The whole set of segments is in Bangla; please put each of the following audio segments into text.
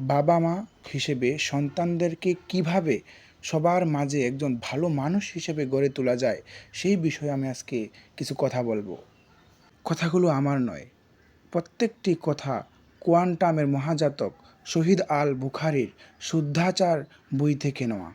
বাবা মা হিসেবে সন্তানদেরকে কীভাবে সবার মাঝে একজন ভালো মানুষ হিসেবে গড়ে তোলা যায়, সেই বিষয়ে আমি আজকে কিছু কথা বলব। কথাগুলো আমার নয়। প্রত্যেকটি কথা কোয়ান্টামের মহাজাতক শহীদ আল বুখারির শুদ্ধাচার বই থেকে নেওয়া।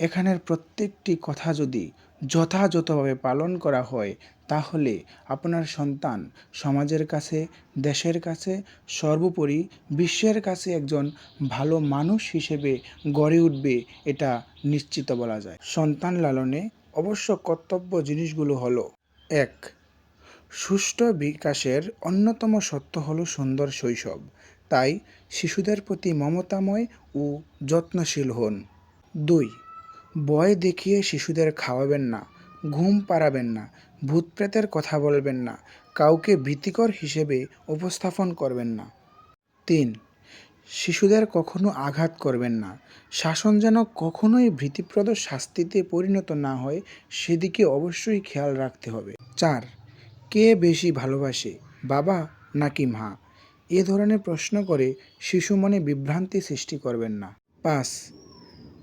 এখানের প্রত্যেকটি কথা যদি যথাযথভাবে পালন করা হয় তাহলে আপনার সন্তান সমাজের কাছে, দেশের কাছে, সর্বোপরি বিশ্বের কাছে একজন ভালো মানুষ হিসেবে গড়ে উঠবে এটা নিশ্চিত বলা যায়। সন্তান লালনে অবশ্য কর্তব্য জিনিসগুলো হলো, এক, সুষ্ঠু বিকাশের অন্যতম সত্য হলো সুন্দর শৈশব। তাই শিশুদের প্রতি মমতাময় ও যত্নশীল হন। দুই, বয় দেখিয়ে শিশুদের খাওয়াবেন না। ঘুম পাড়াবেন না, ভূত প্রেতের কথা বলবেন না, কাউকে ভীতিকর হিসেবে উপস্থাপন করবেন না। তিন, শিশুদের কখনো আঘাত করবেন না, শাসন যেন কখনোই ভীতিপ্রদ শাস্তিতে পরিণত না হয়, সেদিকে অবশ্যই খেয়াল রাখতে হবে। চার, কে বেশি ভালোবাসে, বাবা নাকি মা? এ ধরনের প্রশ্ন করে শিশু মনে বিভ্রান্তি সৃষ্টি করবেন না। পাঁচ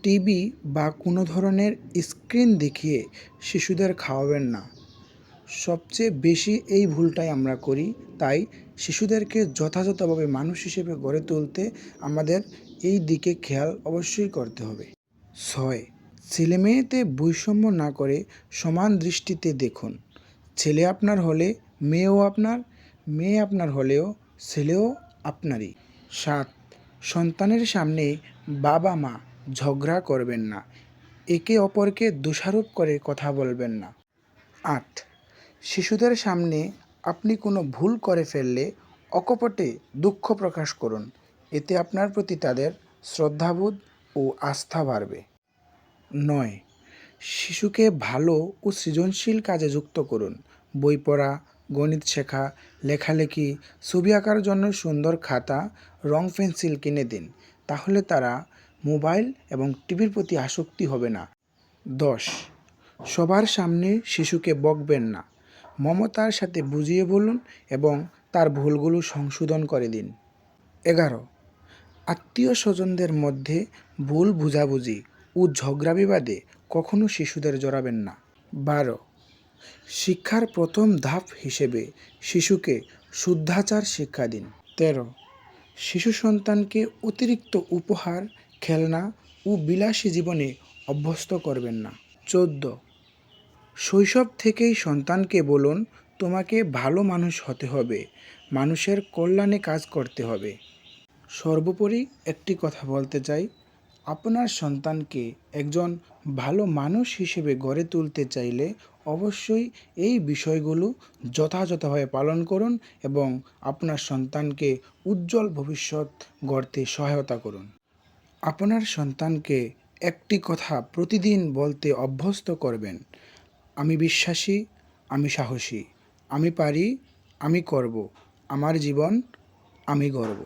টিভি বা কোনো ধরনের স্ক্রিন দেখিয়ে শিশুদের খাওয়াবেন না। সবচেয়ে বেশি এই ভুলটাই আমরা করি। তাই শিশুদেরকে যথাযথভাবে মানুষ হিসেবে গড়ে তুলতে আমাদের এই দিকে খেয়াল অবশ্যই করতে হবে। ছয় ছেলে মেয়েতে বৈষম্য না করে সমান দৃষ্টিতে দেখুন। ছেলে আপনার হলে, মেয়েও আপনার, মেয়ে আপনার হলেও, ছেলেও আপনারই। সাত, সন্তানের সামনে বাবা মা ঝগড়া করবেন না। একে অপরকে দোষারোপ করে কথা বলবেন না। আট। শিশুদের সামনে আপনি কোনো ভুল করে ফেললে অকপটে দুঃখ প্রকাশ করুন। এতে আপনার প্রতি তাদের শ্রদ্ধাবোধ ও আস্থা বাড়বে। নয়। শিশুকে ভালো ও সৃজনশীল কাজে যুক্ত করুন। বই পড়া, গণিত শেখা, লেখালেখি, ছবি আঁকার জন্য সুন্দর খাতা, রং পেন্সিল কিনে দিন। তাহলে তারা মোবাইল এবং টিভির প্রতি আসক্তি হবে না। দশ। সবার সামনে শিশুকে বকবেন না। মমতার সাথে বুঝিয়ে বলুন এবং তার ভুলগুলো সংশোধন করে দিন। এগারো। আত্মীয় স্বজনদের মধ্যে ভুল বুঝাবুঝি ও ঝগড়া বিবাদে কখনো শিশুদের জড়াবেন না। বারো। শিক্ষার প্রথম ধাপ হিসেবে শিশুকে শুদ্ধাচার শিক্ষা দিন। তেরো। শিশু সন্তানকে অতিরিক্ত উপহার খেলনা ও বিলাসী জীবনে অভ্যস্ত করবেন না। চোদ্দ। শৈশব থেকেই সন্তানকে বলুন, তোমাকে ভালো মানুষ হতে হবে। মানুষের কল্যাণে কাজ করতে হবে। সর্বোপরি একটি কথা বলতে চাই, আপনার সন্তানকে একজন ভালো মানুষ হিসেবে গড়ে তুলতে চাইলে অবশ্যই এই বিষয়গুলো যথাযথভাবে পালন করুন এবং আপনার সন্তানকে উজ্জ্বল ভবিষ্যৎ গড়তে সহায়তা করুন। আপনার সন্তানকে একটি কথা প্রতিদিন বলতে অভ্যস্ত করবেন। আমি বিশ্বাসী, আমি সাহসী। আমি পারি, আমি করব। আমার জীবন, আমি গর্ব